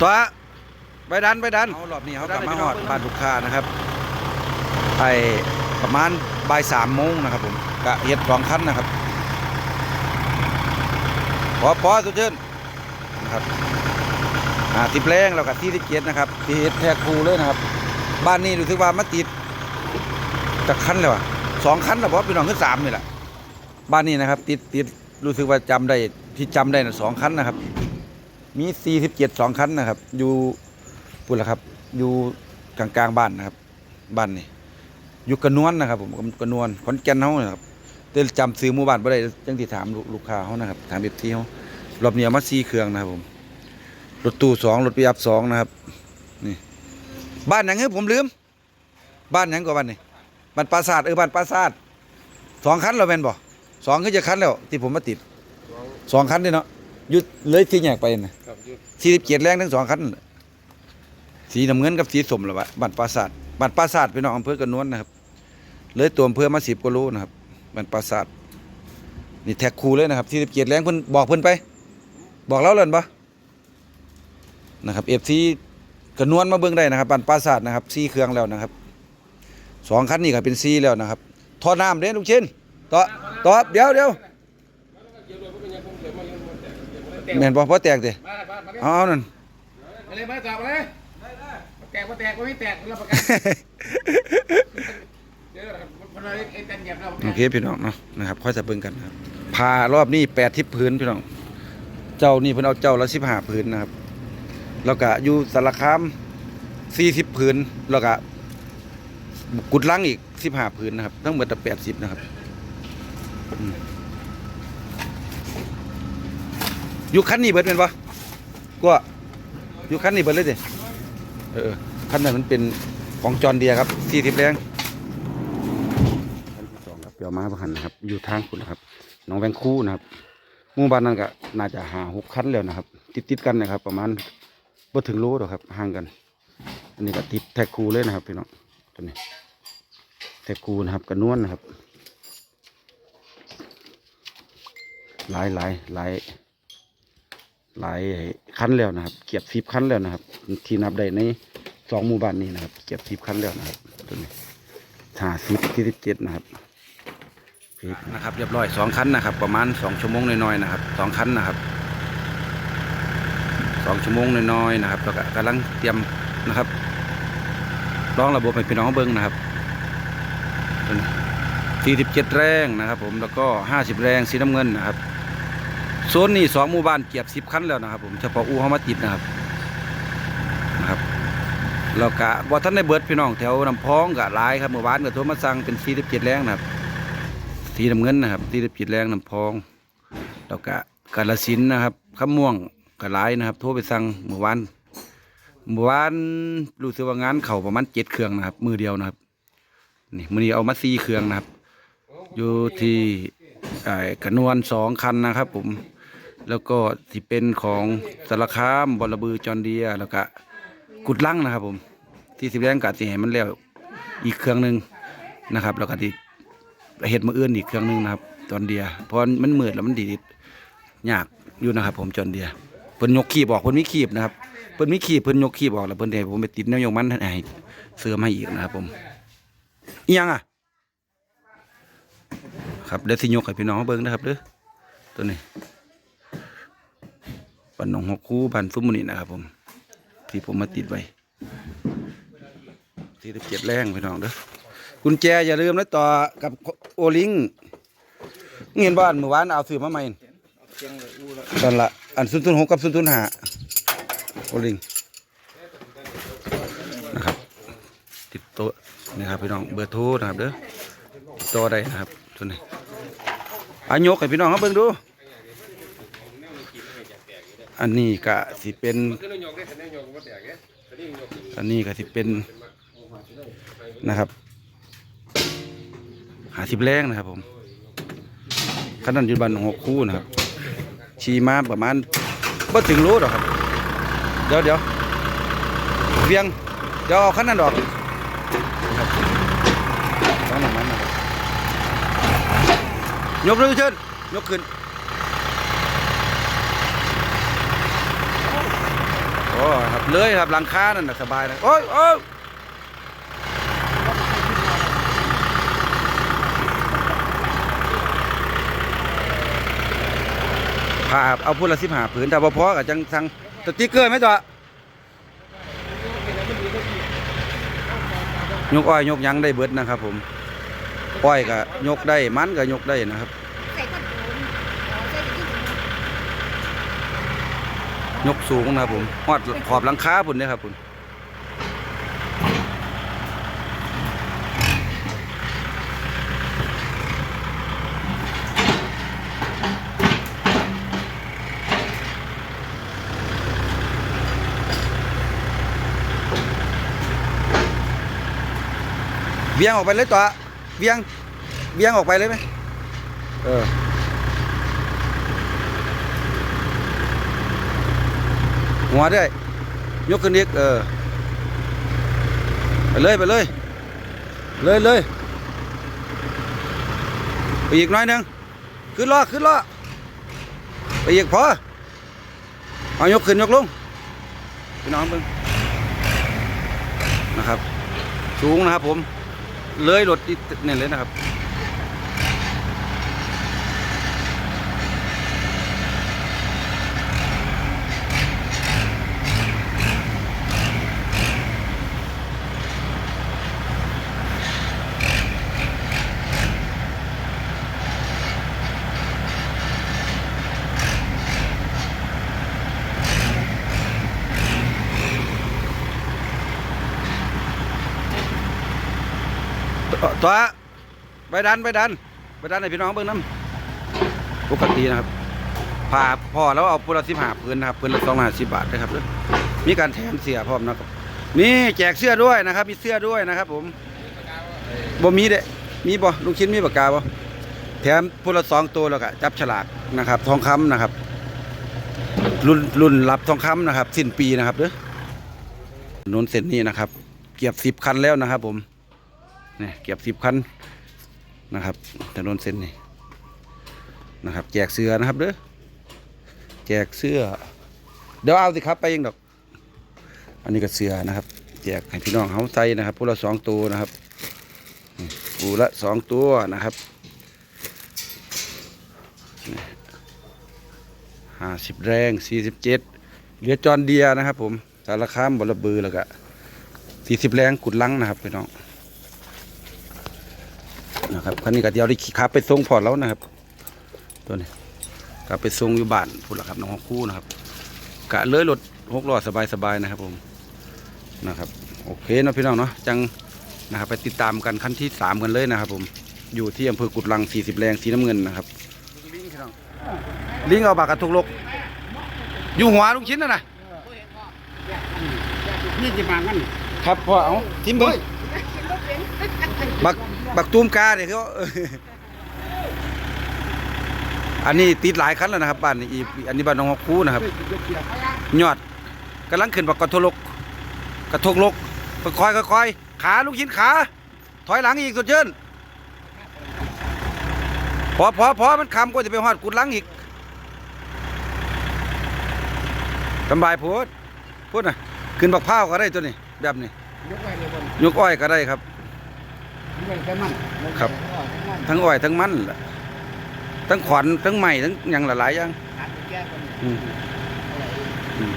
ตัวไปดันไปดันเอารอบนี้เขากลับมาหอดบ้านลูกค้านะครับไปประมาณบ่ายสามโมงนะครับผมกะเฮ็ดสองคันนะครับพอพอสุดชื่นนะครับอ่าติดแรงแล้วก็ที่ที่เกียรนะครับที่เฮ็ดแทกคูเลยนะครับ บ้านนี้รู้สึกว่ามาติดจากคันเลยวะสองคันแล้วเพราะพี่น้องขึ้นสามนี่แหละบ้านนี้นะครับ ติดติดรู้สึกว่าจำได้ที่จำได้นะสองคันนะครับ มีสี่สิบเจ็ดสองคันนะครับ อยู่ปุ่นละครับ อยู่กลางกลางบ้านนะครับ บ้านนี่อยู่กระนวนนะครับ ผมกระนวนขอนแก่นเฮานะครับแต่จำซื้อหมู่บ้านบ่ได้จังที่ถามลูกลูกค้าเฮานะครับ ถามเอฟซีเฮารอบนี้เอามาสี่เครื่องนะครับผมรถตู้สองรถปิอัพสองนะครับ นี่ บ้านหยังเฮ้ยผมลืม บ้านหยังกว่าบ้านนี่บ้านปราสาทเออบ้านปราสาทสองคันเราเป็นบ่สองคือจะคันแล้ว ที่ผมมาติดสองคันนี่เนาะ ยุดเลยที่แยกไปนะครับยุดสี่สิบเจ็ดแรงทั้งสองคันนั่นแหละสีน้ำเงินกับสีสมหรอวะบัตรปราสาทบัตรปราสาทพี่น้องอำเภอกระนวนนะครับ เลยตัวอำเภอมาสิบกิโลนะครับบัตรปราสาทนี่แท็กคูเลยนะครับสี่สิบเจ็ดแรงเพิ่นบอกเพิ่นไป บอกแล้วเลยปะนะครับเอฟซีกระนวนมาเบิ่งได้นะครับบัตรปราสาทนะครับซีเครื่องแล้วนะครับสองคันนี่ก็เป็นซีแล้วนะครับทอน้ำเด้ลูกชิ้นต่อต่อเดี๋ยวเดี๋ยว แม่นบ่พอแตกเด้มาเลยมามาเลยเอาเอานั่น มาเลยมาจับมาเลยแตกมาแตกมาไม่แตกรับประกันเดี๋ยวนะครับมันอะไรไอ้แตนเหยียบเราโอเคพี่น้องเนาะนะครับค่อยจะเบิ่งกันนะครับพารอบนี้แปดทิพพื้นพี่น้อง เจ้านี่เพิ่นเอาเจ้าละสิบห้าพื้นนะครับ แล้วก็อยู่สารคามสี่สิบพื้นแล้วก็กุดลังอีกสิบห้าพื้นนะครับทั้งหมดแปดสิบนะครับอืม อยู่คันนี้เบิดเป็นปะก็อยู่คันนี้เบิดเลยเด้เออคันนั้นมันเป็นของจอนเดียครับสี่สิบแรงขั้นที่สองครับเปียวมาประหันนะครับ อยู่ทางคุณนะครับน้องแวงคู่นะครับหมู่บ้านนั้นก็น่าจะหาหกคันแล้วนะครับ ติดติดกันนะครับ ประมาณบ่ถึงโลหรอกครับห่างกัน อันนี้ก็ติดแท็กคูเลยนะครับพี่น้องตัวนี้แท็กคูนะครับกระนวลนะครับหลายหลายหลาย หลายคันแล้วนะครับ เกียบสิบคันแล้วนะครับ ที่นับได้ในสองหมู่บ้านนี้นะครับ เกียบสิบคันแล้วนะครับตัวนี้ห้าสิบที่สิบเจ็ดนะครับนะครับเรียบร้อยสองคันนะครับ ประมาณสองชั่วโมงน้อยๆนะครับสองคันนะครับสองชั่วโมงน้อยๆนะครับแล้วก็กำลังเตรียมนะครับลองระบบให้พี่น้องเบิ้งนะครับสี่สิบเจ็ดแรงนะครับ ผมแล้วก็ห้าสิบแรงสีน้ำเงินนะครับ โซนนี้สองหมู่บ้านเกียบสิบคันแล้วนะครับผมเฉพาะอูเขามาติดนะครับนะครับแล้วก็บ่าทันได้เบิร์ดพี่น้องแถวน้ำพองก็หลายครับเมื่อวานก็โทรมาสั่งเป็น47แรงนะครับสีน้ำเงินนะครับ47แรงน้ำพองแล้วก็กาฬสินนะครับขะม่วงก็หลายนะครับ โทรไปสั่งเมื่อวานเมื่อวานรู้สึกว่างานเข่าประมาณ7เครื่องนะครับ มือเดียวนะครับนี่มือนี้เอามา4เครื่องนะครับ อยู่ที่กระนวนสองคันนะครับผม แล้วก็ที่เป็นของสารคามบอระบือจอนเดียแล้วก็กุดลังนะครับ ผม ที่สิบแรงกาสิให้มันแล้วอีกเครื่องหนึ่งนะครับ แล้วก็ที่เห็ดมืออื่นอีกเครื่องหนึ่งนะครับ จอนเดียเพราะมันมืดแล้วมันดีดยากอยู่นะครับ ผมจอนเดียเพิ่นยกขีบออกเพิ่นมีขีบนะครับเพิ่นมีขีบเพิ่นยกขีบออกแล้วเพิ่นเดี๋ยวผมไปติดแนวยงมันให้เสื้อมาอีกนะครับ ผมอียังอะครับเดี๋ยวสิยกให้พี่น้องเบิ่งนะครับเด้อตัวนี้ ปันหนองหกคู่ปันซุ้มมุนี่นะครับผม ที่ผมมาติดไว้ที่สิบเจ็ดแรงพี่น้องเด้อกุญแจอย่าลืมนะต่อกับโอลิงเงินบ้านเมื่อวานเอาซื้อมาใหม่ตอนละอันศูนย์ศูนหกกับศูนย์ศูนห้าโอลิงนะครับติดโต๊ะนะครับพี่น้องเบอร์โทรนะครับเด้อต่อได้นะครับตัวนี้อายกให้พี่น้องเขาเบิ่งดู อันนี้ก็สิเป็นอันนี้ก็สิเป็นนะครับหาสิบแรงนะครับผมขนาดยุบันหกคู่นะครับชีมาประมาณบ่ถึงโลหรอกครับ เดี๋ยวเดี๋ยวเวียง เดี๋ยวเอาขั้นนั้นดอกนะครับต้องอย่างนั้นนะครับยกเลยเชิญยกขึ้น โอ้ครับเลยครับหลังคานั่นนะสบายนะโอ้ยโอ้ยผ่าเอาพูดละสิบหาผืนแต่พอพอกับจังสังสติ๊กเกอร์ไหมจ๊ะยกอ้อยยกยังได้เบิดนะครับผมอ้อยก็ยกได้มันก็ยกได้นะครับ ใส่ก้นถุงเอาใส่ถุง ยกสูงนะครับผมฮอดขอบหลังคาพุ่นเนี่ยครับพุ่นเวียงออกไปเลยต่อเวียงเวียงออกไปเลยไหมเออ หัวด้วย ยกขึ้นอีกเออ ไปเลยไปเลย เลยเลยไปอีกน้อยนึงขึ้นล้อขึ้นล้อไปอีกพอเอายกขึ้นยกลงพี่น้องเพิ่งนะครับ สูงนะครับผม เลยรถนี่เลยนะครับ ตัวตัวไปดันไปดันไปดันให้พี่น้องเบิ่งน้ำปกตินะครับผ่าพอแล้วเอาปุระสิบหาปืนนะครับปืนละสองห้าสิบบาทนะครับเด้อมีการแถมเสียพร้อมนะครับนี่แจกเสื้อด้วยนะครับ มีเสื้อด้วยนะครับ ผมบ่มีเด้มีบ่ลุงชิ้นมีปากกาบ่แถมปุระสองตัวแล้วก็จับฉลากนะครับ ทองคำนะครับ รุ่นรุ่นรับทองคำนะครับ สิ้นปีนะครับเด้อถนนเส้นนี้นะครับ เกียบสิบคันแล้วนะครับ ผม เนี่ยเก็บสิบคันนะครับถนนเส้นนี้นะครับ แจกเสื้อนะครับเด้อแจกเสื้อ เดี๋ยวเอาสิครับไปเองดอก อันนี้ก็เสื้อนะครับ แจกให้พี่น้องเขาใส่นะครับผู้ละสองตัวนะครับผู้ละสองตัวนะครับห้าสิบแรงสี่สิบเจ็ดเหลือจอนเดียนะครับ ผมสารคามบลบือแล้วก็สี่สิบแรงกุดลังนะครับพี่น้อง นะครับคันนี้ก็เดี๋ยวได้ขี่ขับไปส่งพอร์ตแล้วนะครับ ตัวนี้กลับไปส่งอยู่บ้านพูดละครับน้องคู่นะครับกะเลยรถหกล้อสบายๆนะครับผมนะครับโอเคเนาะพี่น้องเนาะจังนะครับไปติดตามกันขั้นที่สามกันเลยนะครับ ผมอยู่ที่อำเภอกุดลัง 40 แรงสีน้ำเงินนะครับลิงเอาปากกระทุกลกอยู่หัวลุงชิ้นน่ะนะนี่จะมางั้นครับพ่อเอาทิมเบิ้งบัก บักตูมกาเนี่ยเขาอันนี้ติดหลายคันแล้วนะครับบ้านนี้อีอันนี้บ้านน้องฮอกคูนะครับ ยอดกำลังขึ้นบักกระทกลกกระทกลกค่อยค่อยขาลูกชิ้นขา ถอยหลังอีกสุดเชิญพอพอพอมันคำก็จะไปหอดกุดลังอีกสบายพูดพูดนะขึ้นบักพร้าก็ได้ตัวนี้แบบนี้ยกอ้อยก็ได้ครับ ครับ ทั้งอ้อยทั้งมันล่ะทั้งขวัญทั้งใหม่ทั้งอย่างหลายๆอย่างหาตัวแก้คนอืมอืม